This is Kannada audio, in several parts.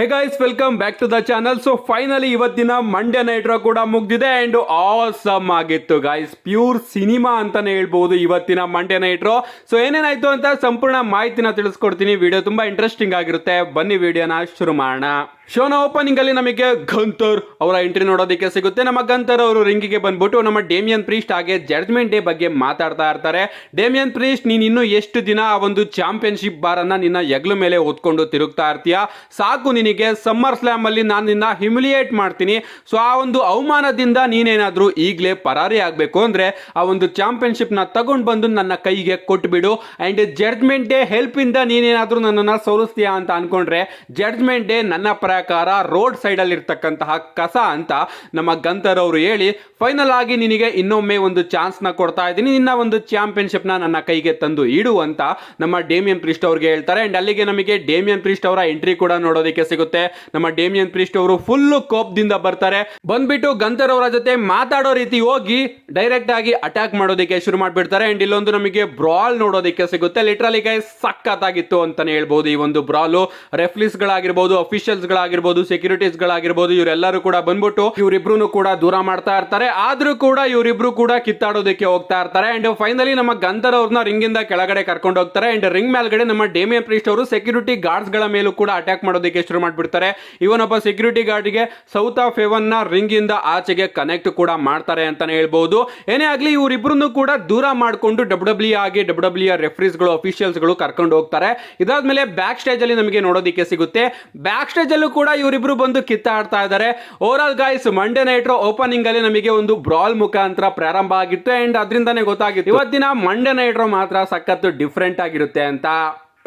Hey guys welcome back to the channel so finally ಇವತ್ತಿನ ಮಂಡ್ಯ ನೈಟ್ರೋ ಕೂಡ ಮುಗ್ದಿದೆ ಅಂಡ್ ಆಸಮ್ ಆಗಿತ್ತು ಗೈಸ್ ಪ್ಯೂರ್ ಸಿನಿಮಾ ಅಂತಾನೆ ಹೇಳ್ಬೋದು ಇವತ್ತಿನ ಮಂಡ್ಯ ನೈಟ್ರೋ ಸೊ ಏನೇನಾಯ್ತು ಅಂತ ಸಂಪೂರ್ಣ ಮಾಹಿತಿನ ತಿಳಿಸ್ಕೊಡ್ತೀನಿ. ವಿಡಿಯೋ ತುಂಬಾ ಇಂಟ್ರೆಸ್ಟಿಂಗ್ ಆಗಿರುತ್ತೆ. ಬನ್ನಿ ವಿಡಿಯೋನ ಶುರು ಮಾಡೋಣ. ಶೋನ ಓಪನಿಂಗ್ ಅಲ್ಲಿ ನಮಗೆ ಗಂತರ್ ಅವರ ಎಂಟ್ರಿ ನೋಡೋದಕ್ಕೆ ಸಿಗುತ್ತೆ. ನಮ್ಮ ಗಂತರ್ ಅವರು ರಿಂಗಿಗೆ ಬಂದ್ಬಿಟ್ಟು ನಮ್ಮ ಡೇಮಿಯನ್ ಪ್ರೀಸ್ಟ್ ಹಾಗೆ ಜಡ್ಜ್ಮೆಂಟ್ ಡೇ ಬಗ್ಗೆ ಮಾತಾಡ್ತಾ ಇರ್ತಾರೆ. ಡೇಮಿಯನ್ ಪ್ರೀಸ್ಟ್ ನೀನು ಇನ್ನು ಎಷ್ಟು ದಿನ ಆ ಒಂದು ಚಾಂಪಿಯನ್ಶಿಪ್ ಬಾರನ್ನ ನಿನ್ನ ಹೆಗ್ಲು ಮೇಲೆ ಓದ್ಕೊಂಡು ತಿರುಗ್ತಾ ಇರ್ತೀಯ? ಸಾಕು ನಿನಗೆ ಸಮ್ಮರ್ ಸ್ಲಾಮ್ ಅಲ್ಲಿ ನಾನು ನಿನ್ನ ಹ್ಯುಮಿಲಿಯೇಟ್ ಮಾಡ್ತೀನಿ. ಸೊ ಆ ಒಂದು ಅವಮಾನದಿಂದ ನೀನೇನಾದರೂ ಈಗಲೇ ಪರಾರಿ ಆಗಬೇಕು ಅಂದ್ರೆ ಆ ಒಂದು ಚಾಂಪಿಯನ್ಶಿಪ್ನ ತಗೊಂಡ್ ಬಂದು ನನ್ನ ಕೈಗೆ ಕೊಟ್ಬಿಡು. ಅಂಡ್ ಜಡ್ಜ್ಮೆಂಟ್ ಡೇ ಹೆಲ್ಪ್ ಇಂದ ನೀನೇನಾದರೂ ನನ್ನನ್ನ ಸೋಲಿಸ್ತೀಯಾ ಅಂತ ಅನ್ಕೊಂಡ್ರೆ ಜಡ್ಜ್ಮೆಂಟ್ ಡೇ ನನ್ನ ಪ್ರಕಾರ ರೋಡ್ ಸೈಡ್ ಅಲ್ಲಿ ಇರ್ತಕ್ಕಂತಹ ಕಸ ಅಂತ ನಮ್ಮ ಗಂತರ್ ಅವರು ಹೇಳಿ, ಫೈನಲ್ ಆಗಿ ನಿನಗೆ ಇನ್ನೊಮ್ಮೆ ಒಂದು ಚಾನ್ಸ್ನ ಕೊಡ್ತಾ ಇದ್ದೀನಿ. ನಿನ್ನ ಒಂದು ಚಾಂಪಿಯನ್ಶಿಪ್ನ ನನ್ನ ಕೈಗೆ ತಂದು ಇಡು ಅಂತ ನಮ್ಮ ಡೇಮಿಯನ್ ಪ್ರಿಸ್ಟ್ ಅವ್ರಿಗೆ ಹೇಳ್ತಾರೆ. ಅಂಡ್ ಅಲ್ಲಿಗೆ ನಮಗೆ ಡೇಮಿಯನ್ ಪ್ರಿಸ್ಟ್ ಅವರ ಎಂಟ್ರಿ ಕೂಡ ನೋಡೋದಕ್ಕೆ ಸಿಗುತ್ತೆ. ನಮ್ಮ ಡೇಮಿಯನ್ ಪ್ರಿಸ್ಟ್ ಅವರು ಫುಲ್ ಕೋಪದಿಂದ ಬರ್ತಾರೆ. ಬಂದ್ಬಿಟ್ಟು ಗಂತರ್ ಅವರ ಜೊತೆ ಮಾತಾಡೋ ರೀತಿ ಹೋಗಿ ಡೈರೆಕ್ಟ್ ಆಗಿ ಅಟ್ಯಾಕ್ ಮಾಡೋದಕ್ಕೆ ಶುರು ಮಾಡ್ಬಿಡ್ತಾರೆ. ಅಂಡ್ ಇಲ್ಲೊಂದು ನಮಗೆ ಬ್ರಾಲ್ ನೋಡೋದಕ್ಕೆ ಸಿಗುತ್ತೆ. ಲಿಟ್ರಲಿ ಗೈ ಸಖತ್ತಾಗಿತ್ತು ಅಂತಾನೆ ಹೇಳ್ಬೋದು ಈ ಒಂದು ಬ್ರಾಲು ರೆಫ್ಲಿಸ್ ಅಫಿಷಿಯಲ್ಸ್ಗಳ ಅಫಿಷಿಯಲ್ಸ್ ಗಳಾಗಿರ್ಬೋದು ಸೆಕ್ಯೂರಿಟೀಸ್ ಗಳಾಗಿರ್ಬೋದು, ಇವರೆಲ್ಲರೂ ಕೂಡ ಬಂದ್ಬಿಟ್ಟು ಇವರಿಬ್ರು ಕೂಡ ದೂರ ಮಾಡ್ತಾ ಇರ್ತಾರೆ. ಆದ್ರೂ ಕೂಡ ಇವರಿಬ್ರು ಕೂಡ ಕಿತ್ತಾಡೋದಕ್ಕೆ ಹೋಗ್ತಾ ಇರ್ತಾರೆ. ಅಂಡ್ ಫೈನಲಿ ನಮ್ಮ ಗಂಧರ್ ಅವ್ರನ್ನ ರಿಂಗ್ ಇಂದ ಕೆಳಗಡೆ ಕರ್ಕೊಂಡು ಹೋಗ್ತಾರೆ. ಅಂಡ್ ರಿಂಗ್ ಮೇಲ್ಗಡೆ ನಮ್ಮ ಡೇಮಿಯನ್ ಪ್ರೀಸ್ಟ್ ಅವರು ಸೆಕ್ಯೂರಿಟಿ ಗಾರ್ಡ್ಸ್ಗಳ ಮೇಲೂ ಕೂಡ ಅಟ್ಯಾಕ್ ಮಾಡೋದಕ್ಕೆ ಶುರು ಮಾಡ್ಬಿಡ್ತಾರೆ. ಇವನೊಬ್ಬ ಸೆಕ್ಯೂರಿಟಿ ಗಾರ್ಡ್ಗೆ ಸೌತ್ ಆಫ್ ಹೆವನ್ನ ರಿಂಗ್ ಇಂದ ಆಚೆಗೆ ಕನೆಕ್ಟ್ ಕೂಡ ಮಾಡ್ತಾರೆ ಅಂತಾನೆ ಹೇಳ್ಬಹುದು ಏನೇ ಆಗ್ಲಿ ಇವರಿಬ್ರು ಕೂಡ ದೂರ ಮಾಡಿಕೊಂಡು ಡಬ್ಲ್ಯೂ ಡಬ್ಲ್ಯೂ ಆಗಿ ಡಬ್ಲ್ಯೂ ಡಬ್ಲ್ಯೂ ರೆಫ್ರೀಸ್ಗಳು ಅಫಿಷಿಯಲ್ಸ್ಗಳು ಕರ್ಕೊಂಡು ಹೋಗ್ತಾರೆ. ಇದಾದ್ಮೇಲೆ ಬ್ಯಾಕ್ ಸ್ಟೇಜ್ ಅಲ್ಲಿ ನಮಗೆ ನೋಡೋದಿಕ್ಕೆ ಸಿಗುತ್ತೆ. ಬ್ಯಾಕ್ ಸ್ಟೇಜ್ ಅಲ್ಲೂ ಕೂಡ ಇವರಿಬ್ರು ಬಂದು ಕಿತ್ತಾಡ್ತಾ ಇದ್ದಾರೆ. Over all guys Monday Nitro opening ಅಲ್ಲಿ ನಮಗೆ ಒಂದು ಬ್ರಾಲ್ ಮುಖಾಂತರ ಪ್ರಾರಂಭ ಆಗಿತ್ತು. ಅಂಡ್ ಅದರಿಂದನೇ ಗೊತ್ತಾಗಿತ್ತು, ಇವತ್ತಿನ ಮಂಡೇ ನೈಟ್ರೋ ಮಾತ್ರ ಸಖತ್ತು ಡಿಫ್ರೆಂಟ್ ಆಗಿರುತ್ತೆ ಅಂತ.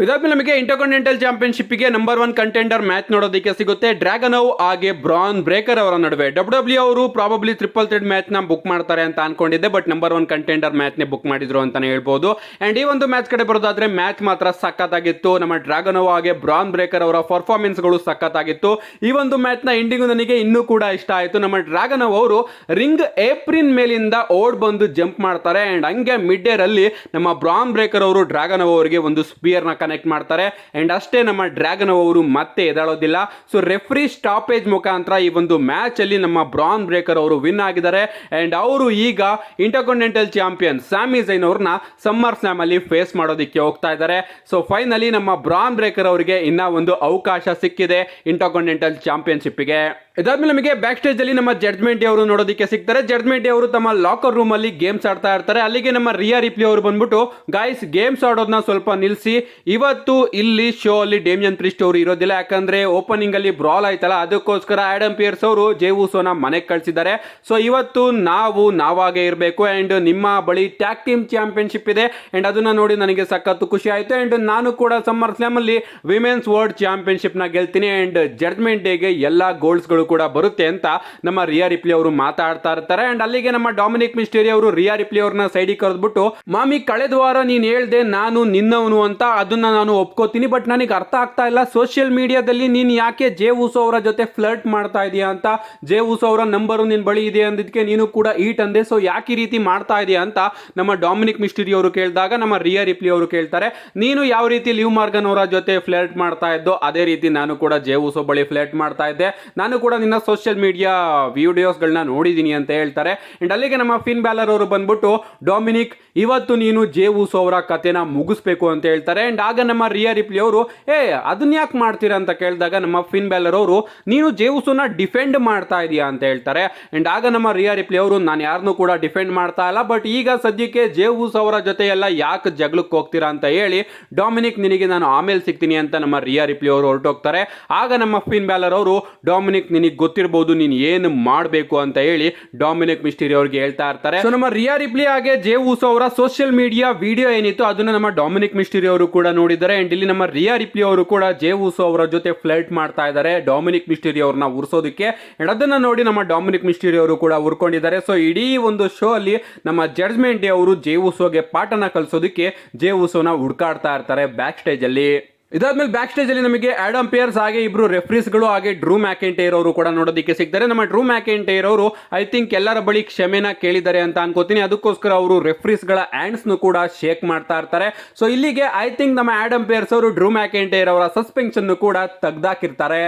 ಇದಾದ್ಮೇಲೆ ನಮಗೆ ಇಂಟರ್ಕಾಂಟಿನೆಂಟಲ್ ಚಾಂಪಿಯನ್ಶಿಪ್ಗೆ ನಂಬರ್ ಒನ್ ಕಂಟೆಂಡರ್ ಮ್ಯಾಚ್ ನೋಡೋದಕ್ಕೆ ಸಿಗುತ್ತೆ. ಡ್ರ್ಯಾಗನವ್ ಹಾಗೆ ಬ್ರಾನ್ ಬ್ರೇಕರ್ ಅವರ ನಡುವೆ. ಡಬ್ಲ್ಯೂ ಡಬ್ಲ್ಯೂ ಅವರು ಪ್ರಾಬಬ್ಲಿ ಟ್ರಿಪಲ್ ಥ್ರೆಡ್ ಮ್ಯಾಚ್ನ ಬುಕ್ ಮಾಡ್ತಾರೆ ಅಂತ ಅನ್ಕೊಂಡಿದ್ದೆ but number one contender match ನೇ ಬುಕ್ ಮಾಡಿದ್ರು ಅಂತಾನೆ ಹೇಳ್ಬೋದು. ಅಂಡ್ ಈ ಒಂದು ಮ್ಯಾಚ್ ಕಡೆ ಬರೋದಾದ್ರೆ ಮ್ಯಾಚ್ ಮಾತ್ರ ಸಖತ್ತಾಗಿತ್ತು. ನಮ್ಮ ಡ್ರ್ಯಾಗನವ್ ಹಾಗೆ ಬ್ರಾನ್ ಬ್ರೇಕರ್ ಅವರ ಪರ್ಫಾರ್ಮೆನ್ಸ್ಗಳು ಸಖತ್ತಾಗಿತ್ತು. ಈ ಒಂದು ಮ್ಯಾಚ್ನ ಎಂಡಿಂಗ್ ನನಗೆ ಇನ್ನೂ ಕೂಡ ಇಷ್ಟ ಆಯಿತು. ನಮ್ಮ ಡ್ರ್ಯಾಗನವ್ ಅವರು ರಿಂಗ್ ಏಪ್ರಿನ್ ಮೇಲಿಂದ ಓಡ್ ಬಂದು ಜಂಪ್ ಮಾಡ್ತಾರೆ. ಅಂಡ್ ಹಂಗೆ ಮಿಡ್ ಏರ್ ಅಲ್ಲಿ ನಮ್ಮ ಬ್ರಾನ್ ಬ್ರೇಕರ್ ಅವರು ಡ್ರ್ಯಾಗನವ್ ಅವರಿಗೆ ಒಂದು ಸ್ಪಿಯರ್ನ ಕನೆಕ್ಟ್ ಮಾಡ್ತಾರೆ. ಅಂಡ್ ಅಷ್ಟೇ ನಮ್ಮ ಡ್ರ್ಯಾಗನ್ ಅವರು ಮತ್ತೆ ಎದಾಳೋದಿಲ್ಲ. ಸೊ ರೆಫ್ರಿ ಸ್ಟಾಪೇಜ್ ಮುಖಾಂತರ ಈ ಒಂದು ಮ್ಯಾಚ್ ಅಲ್ಲಿ ನಮ್ಮ ಬ್ರಾನ್ ಬ್ರೇಕರ್ ಅವರು ವಿನ್ ಆಗಿದ್ದಾರೆ. ಅಂಡ್ ಅವರು ಈಗ ಇಂಟರ್ಕಾಂಟಿನೆಂಟಲ್ ಚಾಂಪಿಯನ್ ಸ್ಯಾಮಿ ಜೈನ್ ಅವ್ರನ್ನ ಸಮ್ಮರ್ ಸ್ಲಾಮ್ ಅಲ್ಲಿ ಫೇಸ್ ಮಾಡೋದಕ್ಕೆ ಹೋಗ್ತಾ ಇದ್ದಾರೆ. ಸೊ ಫೈನಲಿ ನಮ್ಮ ಬ್ರಾನ್ ಬ್ರೇಕರ್ ಅವರಿಗೆ ಇನ್ನ ಒಂದು ಅವಕಾಶ ಸಿಕ್ಕಿದೆ ಇಂಟರ್ಕಾಂಟಿನೆಂಟಲ್ ಚಾಂಪಿಯನ್ಶಿಪ್ಗೆ ಇದಾದ್ಮೇಲೆ ನಮಗೆ ಬ್ಯಾಕ್ ಸ್ಟೇಜ್ ಅಲ್ಲಿ ನಮ್ಮ ಜಡ್ಜ್ಮೆಂಟ್ ಅವರು ನೋಡೋದಕ್ಕೆ ಸಿಗ್ತಾರೆ. ಜಡ್ಜ್ಮೆಂಟ್ ಅವರು ತಮ್ಮ ಲಾಕರ್ ರೂಮ್ ಅಲ್ಲಿ ಗೇಮ್ಸ್ ಆಡ್ತಾ ಇರ್ತಾರೆ. ಅಲ್ಲಿಗೆ ನಮ್ಮ ರಿಯಾ ರಿಪ್ಲಿ ಅವರು ಬಂದ್ಬಿಟ್ಟು ಗಾಯ್ಸ್ ಗೇಮ್ಸ್ ಆಡೋದನ್ನ ಸ್ವಲ್ಪ ನಿಲ್ಲಿಸಿ ಇವತ್ತು ಇಲ್ಲಿ ಶೋ ಅಲ್ಲಿ ಡೇಮಿಯನ್ ಪ್ರಿಸ್ಟ್ ಅವರು ಇರೋದಿಲ್ಲ. ಯಾಕಂದ್ರೆ ಓಪನಿಂಗ್ ಅಲ್ಲಿ ಬ್ರಾಲ್ ಆಯ್ತಲ್ಲ. ಅದಕ್ಕೋಸ್ಕರ ಆಡಮ್ ಪಿಯರ್ಸ್ ಅವರು ಜೇವುಸೋನ ಮನೆಗೆ ಕಳಿಸಿದ್ದಾರೆ. ಸೊ ಇವತ್ತು ನಾವು ನಾವಾಗೆ ಇರಬೇಕು. ಅಂಡ್ ನಿಮ್ಮ ಬಳಿ ಟ್ಯಾಕ್ ಟೀಮ್ ಚಾಂಪಿಯನ್ಶಿಪ್ ಇದೆ. ಅಂಡ್ ಅದನ್ನ ನೋಡಿ ನನಗೆ ಸಖತ್ತು ಖುಷಿ ಆಯ್ತು. ಅಂಡ್ ನಾನು ಕೂಡ ಸಮ್ಮರ್ ಸ್ಲಾಮ್ ಅಲ್ಲಿ ವಿಮೆನ್ಸ್ ವರ್ಲ್ಡ್ ಚಾಂಪಿಯನ್ಶಿಪ್ನ ಗೆಲ್ತೀನಿ. ಅಂಡ್ ಜಡ್ಜ್ಮೆಂಟ್ ಡೇಗೆ ಎಲ್ಲಾ ಗೋಲ್ಸ್ ಕೂಡ ಬರುತ್ತೆ ಅಂತ ನಮ್ಮ ರಿಯಾ ರಿಪ್ಲಿ ಅವರು ಮಾತಾಡ್ತಾ ಇರ್ತಾರೆ. ಅಂಡ್ ಅಲ್ಲಿಗೆ ನಮ್ಮ ಡಾಮಿನಿಕ್ ಮಿಸ್ಟೇರಿ ಅವರು ರಿಯಾ ರಿಪ್ಲಿ ಅವ್ರನ್ನ ಸೈಡಿಗೆ ಕರೆದ್ಬಿಟ್ಟು, ಮಾಮಿ, ಕಳೆದ ವಾರ ನೀನ್ ಹೇಳ್ದೆ ನಾನು ನಿನ್ನವನು ಅಂತ ಅದನ್ನ ನಾನು ಒಪ್ಕೋತೀನಿ ಬಟ್ ನನಗೆ ಅರ್ಥ ಆಗ್ತಾ ಇಲ್ಲ. ಸೋಷಿಯಲ್ ಮೀಡಿಯಾದಲ್ಲಿ ನೀನ್ ಯಾಕೆ ಜೆ ಉಸೋ ಅವರ ಜೊತೆ ಫ್ಲರ್ಟ್ ಮಾಡ್ತಾ ಇದೀಯಾ ಅಂತ, ಜೆ ಉಸೋ ಅವರ ನಂಬರು ನಿನ್ ಬಳಿ ಇದೆ ಅಂದಿದ್ಕೆ ನೀನು ಕೂಡ ಈಟ್ ಅಂದೆ. ಸೊ ಯಾಕೆ ಈ ರೀತಿ ಮಾಡ್ತಾ ಇದೆಯಾ ಅಂತ ನಮ್ಮ ಡಾಮಿನಿಕ್ ಮಿಸ್ಟರಿ ಅವರು ಕೇಳಿದಾಗ ನಮ್ಮ ರಿಯಾ ರಿಪ್ಲಿ ಅವರು ಕೇಳ್ತಾರೆ, ನೀನು ಯಾವ ರೀತಿ ಲಿವ್ ಮಾರ್ಗನ್ ಅವರ ಜೊತೆ ಫ್ಲರ್ಟ್ ಮಾಡ್ತಾ ಇದ್ದೋ, ಅದೇ ರೀತಿ ನಾನು ಕೂಡ ಜೆ ಉಸೋ ಬಳಿ ಫ್ಲರ್ಟ್ ಮಾಡ್ತಾ ಇದ್ದೆ. ನಾನು ಕೂಡ ನಿನ್ನ ಸೋಷಿಯಲ್ ಮೀಡಿಯಾ ವಿಡಿಯೋಸ್ಗಳನ್ನ ನೋಡಿದ್ದೀನಿ ಅಂತ ಹೇಳ್ತಾರೆ. ಅಂಡ್ ಅಲ್ಲಿಗೆ ನಮ್ಮ ಫಿನ್ ಬ್ಯಾಲರ್ ಅವರು ಬಂದ್ಬಿಟ್ಟು, ಡೊಮಿನಿಕ್, ಇವತ್ತು ನೀನು ಜೇ ಉಸೋ ಅವರ ಕತೆನ ಮುಗಿಸ್ಬೇಕು ಅಂತ ಹೇಳ್ತಾರೆ. ಅಂಡ್ ಆಗ ನಮ್ಮ ರಿಯಾ ರಿಪ್ಲಿ ಅವರು, ಏ ಅದನ್ನ ಯಾಕೆ ಮಾಡ್ತೀರಾ ಅಂತ ಕೇಳಿದಾಗ ನಮ್ಮ ಫಿನ್ ಬ್ಯಾಲರ್ ಅವರು, ನೀನು ಜೇ ಉಸೋನ ಡಿಫೆಂಡ್ ಮಾಡ್ತಾ ಇದೀಯಾ ಅಂತ ಹೇಳ್ತಾರೆ. ಅಂಡ್ ಆಗ ನಮ್ಮ ರಿಯಾ ರಿಪ್ಲಿ ಅವರು, ನಾನು ಯಾರನ್ನೂ ಕೂಡ ಡಿಫೆಂಡ್ ಮಾಡ್ತಾ ಇಲ್ಲ. ಬಟ್ ಈಗ ಸದ್ಯಕ್ಕೆ ಜೇ ಸೌರ ಅವರ ಜೊತೆ ಎಲ್ಲ ಯಾಕೆ ಜಗಳಕ್ಕೆ ಹೋಗ್ತೀರಾ ಅಂತ ಹೇಳಿ, ಡೊಮಿನಿಕ್, ನಿನಗೆ ನಾನು ಆಮೇಲೆ ಸಿಗ್ತೀನಿ ಅಂತ ನಮ್ಮ ರಿಯಾ ರಿಪ್ಲಿ ಅವರು ಹೊರಟೋಗ್ತಾರೆ. ಆಗ ನಮ್ಮ ಫಿನ್ ಬ್ಯಾಲರ್ ಅವರು, ಡೊಮಿನಿಕ್ ನಿನಗೆ ಗೊತ್ತಿರಬಹುದು ನೀನು ಏನು ಮಾಡಬೇಕು ಅಂತ ಹೇಳಿ ಡಾಮಿನಿಕ್ ಮಿಸ್ಟಿರಿ ಅವ್ರಿಗೆ ಹೇಳ್ತಾ ಇರ್ತಾರೆ. ಸೊ ನಮ್ಮ ರಿಯಾ ರಿಪ್ಲಿ ಹಾಗೆ ಜೇ ಉಸೋ ಅವರ ಸೋಷಿಯಲ್ ಮೀಡಿಯಾ ವಿಡಿಯೋ ಏನಿತ್ತು, ಅದನ್ನ ನಮ್ಮ ಡಾಮಿನಿಕ್ ಮಿಸ್ಟರಿ ಅವರು ಕೂಡ ನೋಡಿದ್ದಾರೆ. ಅಂಡ್ ಇಲ್ಲಿ ನಮ್ಮ ರಿಯಾ ರಿಪ್ಲಿ ಅವರು ಕೂಡ ಜೇ ಉಸೋ ಅವರ ಜೊತೆ ಫ್ಲರ್ಟ್ ಮಾಡ್ತಾ ಇದ್ದಾರೆ ಡಾಮಿನಿಕ್ ಮಿಸ್ಟರಿ ಅವ್ರನ್ನ ಉರ್ಸೋದಕ್ಕೆ. ಅಂಡ್ ಅದನ್ನ ನೋಡಿ ನಮ್ಮ ಡಾಮಿನಿಕ್ ಮಿಸ್ಟರಿ ಅವರು ಕೂಡ ಉರ್ಕೊಂಡಿದ್ದಾರೆ. ಸೊ ಇಡೀ ಒಂದು ಶೋ ಅಲ್ಲಿ ನಮ್ಮ ಜಡ್ಜ್ಮೆಂಟ್ ಡೇ ಅವರು ಜೇ ಉಸೋಗೆ ಪಾಠನ ಕಲಿಸೋದಕ್ಕೆ ಜೇ ಉಸೋನ ಹುಡ್ಕಾಡ್ತಾ ಇರ್ತಾರೆ ಬ್ಯಾಕ್ ಸ್ಟೇಜ್ ಅಲ್ಲಿ. ಇದಾದ್ಮೇಲೆ ಬ್ಯಾಕ್ ಸ್ಟೇಜ್ ಅಲ್ಲಿ ನಮಗೆ ಆಡಮ್ ಪಿಯರ್ಸ್ ಹಾಗೆ ಇಬ್ರು ರೆಫ್ರೀಸ್ಗಳು ಹಾಗೆ ಡ್ರೂ ಮ್ಯಾಕೆಂಟೈರ್ ಅವರು ಕೂಡ ನೋಡೋದಕ್ಕೆ ಸಿಗ್ತಾರೆ. ನಮ್ಮ ಡ್ರೂ ಮ್ಯಾಕೆಂಟೈರ್ ಅವರು ಐ ಥಿಂಕ್ ಎಲ್ಲರ ಬಳಿ ಕ್ಷಮೆನ ಕೇಳಿದ್ದಾರೆ ಅಂತ ಅನ್ಕೋತೀನಿ. ಅದಕ್ಕೋಸ್ಕರ ಅವರು ರೆಫ್ರೀಸ್ಗಳ ಹ್ಯಾಂಡ್ಸ್ನು ಕೂಡ ಶೇಕ್ ಮಾಡ್ತಾ ಇರ್ತಾರೆ. ಸೊ ಇಲ್ಲಿಗೆ ಐ ಥಿಂಕ್ ನಮ್ಮ ಆಡಮ್ ಪಿಯರ್ಸ್ ಅವರು, ಡ್ರೂ ಮ್ಯಾಕೆಂಟೈರ್ ಅವರ ಸಸ್ಪೆನ್ಷನ್ ಕೂಡ ತೆಗ್ದಾಕಿರ್ತಾರೆ.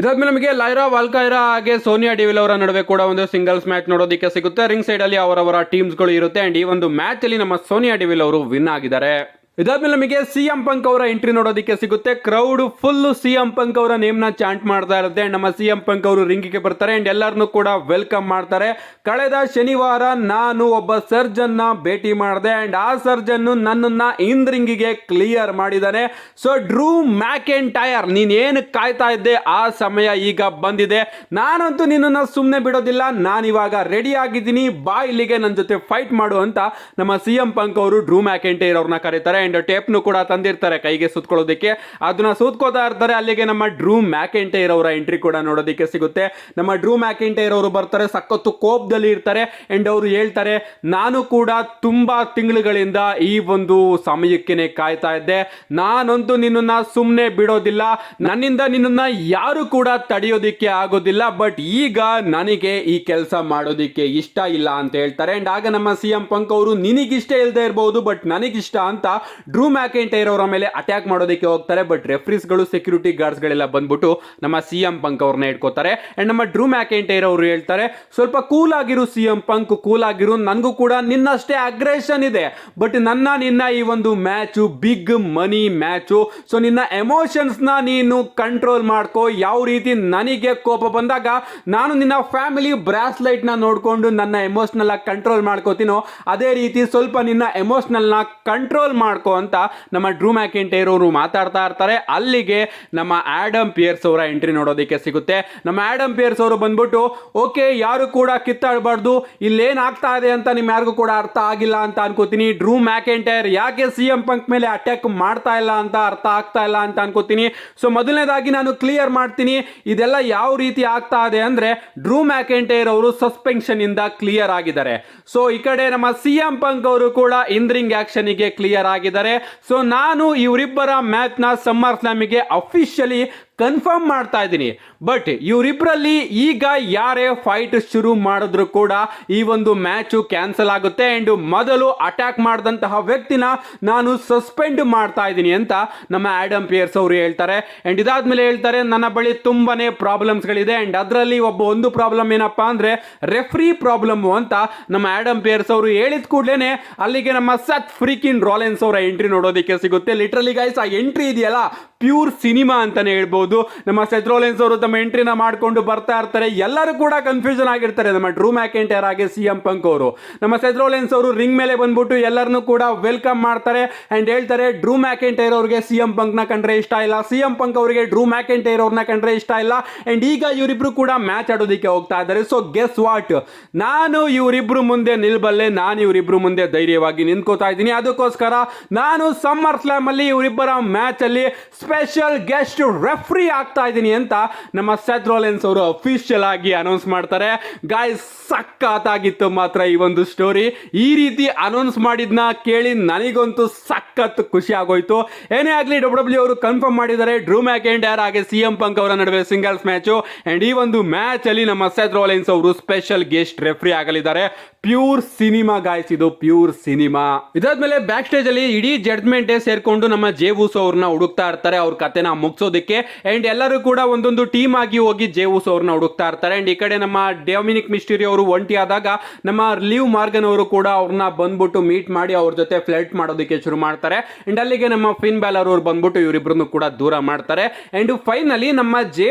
ಇದಾದ್ಮೇಲೆ ನಮಗೆ ಲೈರಾ ವಾಲ್ಕೈರಾ ಹಾಗೆ ಸೋನಿಯಾ ಡಿವಿಲ್ ಅವರ ನಡುವೆ ಕೂಡ ಒಂದು ಸಿಂಗಲ್ಸ್ ಮ್ಯಾಚ್ ನೋಡೋದಕ್ಕೆ ಸಿಗುತ್ತೆ. ರಿಂಗ್ ಸೈಡ್ ಅಲ್ಲಿ ಅವರವರ ಟೀಮ್ಸ್ಗಳು ಇರುತ್ತೆ. ಅಂಡ್ ಈ ಒಂದು ಮ್ಯಾಚ್ ಅಲ್ಲಿ ನಮ್ಮ ಸೋನಿಯಾ ಡಿವಿಲ್ ಅವರು ವಿನ್ ಆಗಿದ್ದಾರೆ. ಇದಾದ್ಮೇಲೆ ನಮಗೆ ಸಿ ಎಂ ಪಂಕ್ ಅವರ ಎಂಟ್ರಿ ನೋಡೋದಕ್ಕೆ ಸಿಗುತ್ತೆ. Crowd full C M Punk ಅವರ ನೇಮ್ನ ಚಾಂಟ್ ಮಾಡ್ತಾ ಇರುತ್ತೆ. ನಮ್ಮ ಸಿ ಎಂ ಪಂಕ್ ಅವರು ರಿಂಗಿಗೆ ಬರ್ತಾರೆ ಅಂಡ್ ಎಲ್ಲರನ್ನು ಕೂಡ ವೆಲ್ಕಮ್ ಮಾಡ್ತಾರೆ. ಕಳೆದ ಶನಿವಾರ ನಾನು ಒಬ್ಬ ಸರ್ಜನ್ನ ಭೇಟಿ ಮಾಡಿದೆ ಅಂಡ್ ಆ ಸರ್ಜನ್ ನನ್ನನ್ನ ಇಂದ್ ರಿಂಗಿಗೆ ಕ್ಲಿಯರ್ ಮಾಡಿದ್ದಾನೆ so Drew McIntyre ನೀನ್ ಏನು ಕಾಯ್ತಾ ಇದ್ದೆ? ಆ ಸಮಯ ಈಗ ಬಂದಿದೆ. ನಾನಂತೂ ನಿನ್ನನ್ನ ಸುಮ್ಮನೆ ಬಿಡೋದಿಲ್ಲ. ನಾನಿವಾಗ ರೆಡಿ ಆಗಿದ್ದೀನಿ. ಬಾ ಇಲ್ಲಿಗೆ ನನ್ನ ಜೊತೆ ಫೈಟ್ ಮಾಡು ಅಂತ ನಮ್ಮ ಸಿ ಎಂ ಪಂಕ್ ಅವರು ಡ್ರೂ ಮ್ಯಾಕೆಂಟೈರ್ ಅವ್ರನ್ನ ಕರೀತಾರೆ. ಅಂಡ್ ಟೇಪ್ನು ಕೂಡ ತಂದಿರ್ತಾರೆ ಕೈಗೆ ಸುತ್ಕೊಳ್ಳೋದಕ್ಕೆ. ಅದನ್ನ ಸುತ್ಕೋತಾ ಇರ್ತಾರೆ. ಅಲ್ಲಿಗೆ ನಮ್ಮ ಡ್ರೂ ಮ್ಯಾಕೆಂಟೈರ್ ಅವರ ಎಂಟ್ರಿ ಕೂಡ ನೋಡೋದಕ್ಕೆ ಸಿಗುತ್ತೆ. ನಮ್ಮ ಡ್ರೂ ಮ್ಯಾಕೆಂಟೈರ್ ಅವರು ಬರ್ತಾರೆ. ಸಖತ್ತು ಕೋಪದಲ್ಲಿ ಇರ್ತಾರೆ. ಅಂಡ್ ಅವರು ಹೇಳ್ತಾರೆ, ನಾನು ಕೂಡ ತುಂಬಾ ತಿಂಗಳುಗಳಿಂದ ಈ ಒಂದು ಸಮಯಕ್ಕೆ ಕಾಯ್ತಾ ಇದ್ದೆ. ನಾನಂತೂ ನಿನ್ನನ್ನ ಸುಮ್ಮನೆ ಬಿಡೋದಿಲ್ಲ. ನನ್ನಿಂದ ನಿನ್ನನ್ನ ಯಾರು ಕೂಡ ತಡೆಯೋದಿಕ್ಕೆ ಆಗೋದಿಲ್ಲ. ಬಟ್ ಈಗ ನನಗೆ ಈ ಕೆಲಸ ಮಾಡೋದಿಕ್ಕೆ ಇಷ್ಟ ಇಲ್ಲ ಅಂತ ಹೇಳ್ತಾರೆ. ಅಂಡ್ ಆಗ ನಮ್ಮ ಸಿ ಎಂ ಪಂಕ್ ಅವರು, ನಿನಗಿಷ್ಟ ಇಲ್ಲದೆ ಇರಬಹುದು ಬಟ್ ನನಗಿಷ್ಟ ಅಂತ ಡ್ರೂ ಮ್ಯಾಕೆಂಟೈರ್ ಅವರ ಮೇಲೆ ಅಟ್ಯಾಕ್ ಮಾಡೋದಕ್ಕೆ ಹೋಗ್ತಾರೆ ಬಟ್ ರೆಫ್ರೀಸ್ಗಳು ಸೆಕ್ಯೂರಿಟಿ ಗಾರ್ಡ್ಸ್ಗಳೆಲ್ಲ ಬಂದ್ಬಿಟ್ಟು ನಮ್ಮ ಸಿ ಎಂ ಪಂಕ್ ಅವ್ರನ್ನ ಇಟ್ಕೋತಾರೆ ಅಂಡ್ ನಮ್ಮ ಡ್ರೂ ಮ್ಯಾಕೆಂಟೈರ್ ಅವರು ಹೇಳ್ತಾರೆ, ಸ್ವಲ್ಪ ಕೂಲ್ ಆಗಿರು ಸಿ ಎಂ ಪಂಕ್ ಕೂಲ್ ಆಗಿರು. ನನಗೂ ಕೂಡ ನಿನ್ನಷ್ಟೇ ಅಗ್ರೆಷನ್ ಇದೆ. ಬಟ್ ನನ್ನ, ನಿನ್ನ ಈ ಒಂದು match big money match so ನಿನ್ನ ಎಮೋಷನ್ಸ್ನ ನೀನು ಕಂಟ್ರೋಲ್ ಮಾಡ್ಕೋ. ಯಾವ ರೀತಿ ನನಗೆ ಕೋಪ ಬಂದಾಗ ನಾನು ನಿನ್ನ ಫ್ಯಾಮಿಲಿ ಬ್ರಾಸ್ಲೈಟ್ನ ನೋಡಿಕೊಂಡು ನನ್ನ ಎಮೋಷ್ನಲ್ ಆಗಿ ಕಂಟ್ರೋಲ್ ಮಾಡ್ಕೋತೀನೋ, ಅದೇ ರೀತಿ ಸ್ವಲ್ಪ ನಿನ್ನ ಎಮೋಷ್ನಲ್ನ ಕಂಟ್ರೋಲ್ ಮಾಡ್ಕೋ. ಅಂತ ನಮ್ಮ ಡ್ರೂ ಮ್ಯಾಕೆಂಟೈರ್ ಅವರು ಮಾತಾಡ್ತಾ ಇರ್ತಾರೆ. ಅಲ್ಲಿಗೆ ನಮ್ಮ ಆ್ಯಡಮ್ ಪಿಯರ್ಸ್ ಅವರ ಎಂಟ್ರಿ ನೋಡೋದಕ್ಕೆ ಸಿಗುತ್ತೆ. ನಮ್ಮ ಆ್ಯಡಮ್ ಪಿಯರ್ಸ್ ಅವರು ಬಂದ್ಬಿಟ್ಟು, ಓಕೆ, ಯಾರು ಕೂಡ ಕಿತ್ತಾಡಬಾರ್ದು. ಇಲ್ಲೇನಾಗ್ತಾ ಇದೆ ಅಂತ ನಿಮ್ಮ ಯಾರಿಗೂ ಕೂಡ ಅರ್ಥ ಆಗಿಲ್ಲ ಅಂತ ಅನ್ಕೋತೀನಿ. ಡ್ರೂ ಮ್ಯಾಕೆಂಟೈರ್ ಯಾಕೆ ಸಿ ಎಂ ಪಂಕ್ ಮೇಲೆ ಅಟ್ಯಾಕ್ ಮಾಡ್ತಾ ಇಲ್ಲ ಅಂತ ಅರ್ಥ ಆಗ್ತಾ ಇಲ್ಲ ಅಂತ ಅನ್ಕೋತೀನಿ. ಸೊ ಮೊದಲನೇದಾಗಿ ನಾನು ಕ್ಲಿಯರ್ ಮಾಡ್ತೀನಿ. ಇದೆಲ್ಲ ಯಾವ ರೀತಿ ಆಗ್ತಾ ಇದೆ ಅಂದ್ರೆ ಡ್ರೂ ಮ್ಯಾಕೆಂಟೈರ್ ಅವರು ಸಸ್ಪೆನ್ಷನ್ ಇಂದ ಕ್ಲಿಯರ್ ಆಗಿದ್ದಾರೆ. ಸೊ ಈ ಕಡೆ ನಮ್ಮ ಸಿ ಎಂ ಪಂಕ್ ಅವರು ಕೂಡ ಇಂದ್ರಿಂಗ್ ಆಕ್ಷನ್ಗೆ ಕ್ಲಿಯರ್ ಆಗಿದ್ದಾರೆ ಸೊ ನಾನು ಇವರಿಬ್ಬರ ಮ್ಯಾಚ್ನ ಸಮ್ಮರ್ ಸ್ಲಾಮಿಗೆ ಅಫಿಷಿಯಲಿ ಕನ್ಫರ್ಮ್ ಮಾಡ್ತಾ ಇದ್ದೀನಿ. ಬಟ್ ಇವರಿಬ್ಬರಲ್ಲಿ ಈಗ ಯಾರೇ ಫೈಟ್ ಶುರು ಮಾಡಿದ್ರು ಕೂಡ ಈ ಒಂದು ಮ್ಯಾಚು ಕ್ಯಾನ್ಸಲ್ ಆಗುತ್ತೆ. ಅಂಡ್ ಮೊದಲು ಅಟ್ಯಾಕ್ ಮಾಡಿದಂತಹ ವ್ಯಕ್ತಿನ ನಾನು ಸಸ್ಪೆಂಡ್ ಮಾಡ್ತಾ ಇದ್ದೀನಿ ಅಂತ ನಮ್ಮ ಆ್ಯಡಮ್ ಪಿಯರ್ಸ್ ಅವರು ಹೇಳ್ತಾರೆ. ಅಂಡ್ ಇದಾದ್ಮೇಲೆ ಹೇಳ್ತಾರೆ, ನನ್ನ ಬಳಿ ತುಂಬಾನೇ ಪ್ರಾಬ್ಲಮ್ಸ್ಗಳಿದೆ ಆ್ಯಂಡ್ ಅದರಲ್ಲಿ ಒಬ್ಬ ಒಂದು ಪ್ರಾಬ್ಲಮ್ ಏನಪ್ಪಾ ಅಂದರೆ ರೆಫ್ರಿ ಪ್ರಾಬ್ಲಮ್ಮು ಅಂತ ನಮ್ಮ ಆ್ಯಡಮ್ ಪಿಯರ್ಸ್ ಅವರು ಹೇಳಿದ ಕೂಡಲೇ ಅಲ್ಲಿಗೆ ನಮ್ಮ ಸತ್ ಫ್ರೀಕಿನ್ ರಾಲೆನ್ಸ್ ಅವರ ಎಂಟ್ರಿ ನೋಡೋದಕ್ಕೆ ಸಿಗುತ್ತೆ. ಲಿಟ್ರಲಿ ಗೈಸ್ ಆ ಎಂಟ್ರಿ ಇದೆಯಲ್ಲ? ಪ್ಯೂರ್ ಸಿನಿಮಾ ಅಂತಲೇ ಹೇಳ್ಬೋದು. ನಮ್ಮ ಸೆತ್ರೋಲೆನ್ಸ್ ಅವರು ತಮ್ಮ ಎಂಟ್ರಿನ ಮಾಡ್ಕೊಂಡು ಬರ್ತಾ ಇರ್ತಾರೆ. ಎಲ್ಲರೂ ಕೂಡ ಕನ್ಫ್ಯೂಷನ್ ಆಗಿರ್ತಾರೆ. ನಮ್ಮ ಡ್ರೂ ಮ್ಯಾಕೆಂಟೈರ್ ಹಾಗೆ ಸಿ ಎಂ ಪಂಕ್ ಅವರು. ನಮ್ಮ ಸೆತ್ರೋಲೆನ್ಸ್ ಅವರು ರಿಂಗ್ ಮೇಲೆ ಬಂದ್ಬಿಟ್ಟು ಎಲ್ಲರನ್ನೂ ಕೂಡ ವೆಲ್ಕಮ್ ಮಾಡ್ತಾರೆ. ಅಂಡ್ ಹೇಳ್ತಾರೆ, ಡ್ರೂ ಮ್ಯಾಕೆಂಟೈರ್ ಅವ್ರಿಗೆ ಸಿ ಎಂ ಪಂಕ್ನ ಕಂಡ್ರೆ ಇಷ್ಟ ಇಲ್ಲ. ಸಿ ಎಂ ಪಂಕ್ ಅವರಿಗೆ ಡ್ರೂ ಮ್ಯಾಕೆಂಟೈರ್ ಅವ್ರನ್ನ ಕಂಡ್ರೆ ಇಷ್ಟ ಇಲ್ಲ. ಅಂಡ್ ಈಗ ಇವರಿಬ್ರು ಕೂಡ ಮ್ಯಾಚ್ ಆಡೋದಕ್ಕೆ ಹೋಗ್ತಾ ಇದ್ದಾರೆ. ಸೊ ಗೆಸ್ ವಾಟ್ ನಾನು ಇವರಿಬ್ರು ಮುಂದೆ ನಿಲ್ಬಲ್ಲೆ, ನಾನು ಇವರಿಬ್ರು ಮುಂದೆ ಧೈರ್ಯವಾಗಿ ನಿಂತ್ಕೋತಾ ಇದ್ದೀನಿ. ಅದಕ್ಕೋಸ್ಕರ ನಾನು ಸಮ್ಮರ್ ಸ್ಲಾಮ್ ಅಲ್ಲಿ ಇವರಿಬ್ಬರ ಮ್ಯಾಚ್ ಅಲ್ಲಿ ಸ್ಪೆಷಲ್ ಗೆಸ್ಟ್ ರೆಫ್ರಿ ಆಗ್ತಾ ಇದ್ದೀನಿ ಅಂತ ನಮ್ಮ ಸೆತ್ ರೋಲೆನ್ಸ್ ಅವರು ಅಫಿಷಿಯಲ್ ಆಗಿ ಅನೌನ್ಸ್ ಮಾಡ್ತಾರೆ. ಗಾಯ್ಸ್ ಸಕ್ಕತ್ತಾಗಿತ್ತು ಮಾತ್ರ ಈ ಒಂದು ಸ್ಟೋರಿ ಈ ರೀತಿ ಅನೌನ್ಸ್ ಮಾಡಿದ್ನ ಕೇಳಿ ನನಗಂತೂ ಸಖತ್ ಖುಷಿ ಆಗೋಯ್ತು. ಏನೇ ಆಗಲಿ ಡಬ್ಲ್ಯೂ ಡಬ್ಲ್ಯೂ ಅವರು ಕನ್ಫರ್ಮ್ ಮಾಡಿದ್ದಾರೆ. ಡ್ರೂ ಮ್ಯಾಕ್ ಅಂಡ್ ಯಾರ್ ಹಾಗೆ ಸಿ ಎಂ ಪಂಕ್ ಅವರ ನಡುವೆ ಸಿಂಗಲ್ಸ್ ಮ್ಯಾಚು ಅಂಡ್ ಈ ಒಂದು ಮ್ಯಾಚ್ ಅಲ್ಲಿ ನಮ್ಮ ಸೆತ್ ರೋಲೆನ್ಸ್ ಅವರು ಸ್ಪೆಷಲ್ ಗೆಸ್ಟ್ ರೆಫ್ರಿ ಆಗಲಿದ್ದಾರೆ. ಪ್ಯೂರ್ ಸಿನಿಮಾ ಗಾಯ್ಸ್ ಇದು ಪ್ಯೂರ್ ಸಿನಿಮಾ ಇದಾದ್ಮೇಲೆ ಬ್ಯಾಕ್ ಸ್ಟೇಜ್ ಅಲ್ಲಿ ಇಡೀ ಜಡ್ಜ್ಮೆಂಟ್ ಸೇರ್ಕೊಂಡು ನಮ್ಮ ಜೇವೂಸ್ ಅವ್ರನ್ನ ಹುಡುಕ್ತಾ ಇರ್ತಾರೆ. ಅವ್ರ ಕತೆನ ಮುಗಿಸೋದಕ್ಕೆ ಅಂಡ್ ಎಲ್ಲರೂ ಕೂಡ ಒಂದೊಂದು ಟೀಮ್ ಆಗಿ ಹೋಗಿ ಜೇವೂಸ್ ಅವ್ರನ್ನ ಹುಡುಕ್ತಾ ಇರ್ತಾರೆ. ಅಂಡ್ ಈ ಕಡೆ ನಮ್ಮ ಡೊಮಿನಿಕ್ ಮಿಸ್ಟಿರಿ ಅವರು ಒಂಟಿ ಆದಾಗ ನಮ್ಮ ಲಿವ್ ಮಾರ್ಗನ್ ಅವರು ಕೂಡ ಅವ್ರನ್ನ ಬಂದ್ಬಿಟ್ಟು ಮೀಟ್ ಮಾಡಿ ಅವ್ರ ಜೊತೆ ಫ್ಲೈಟ್ ಮಾಡೋದಕ್ಕೆ ಶುರು ಮಾಡ್ತಾರೆ. ಅಂಡ್ ಅಲ್ಲಿಗೆ ನಮ್ಮ ಫಿನ್ ಬ್ಯಾಲರ್ ಅವರು ಬಂದ್ಬಿಟ್ಟು ಇವರಿಬ್ಬರನ್ನು ಕೂಡ ದೂರ ಮಾಡ್ತಾರೆ. ಅಂಡ್ ಫೈನಲಿ ನಮ್ಮ ಜೇ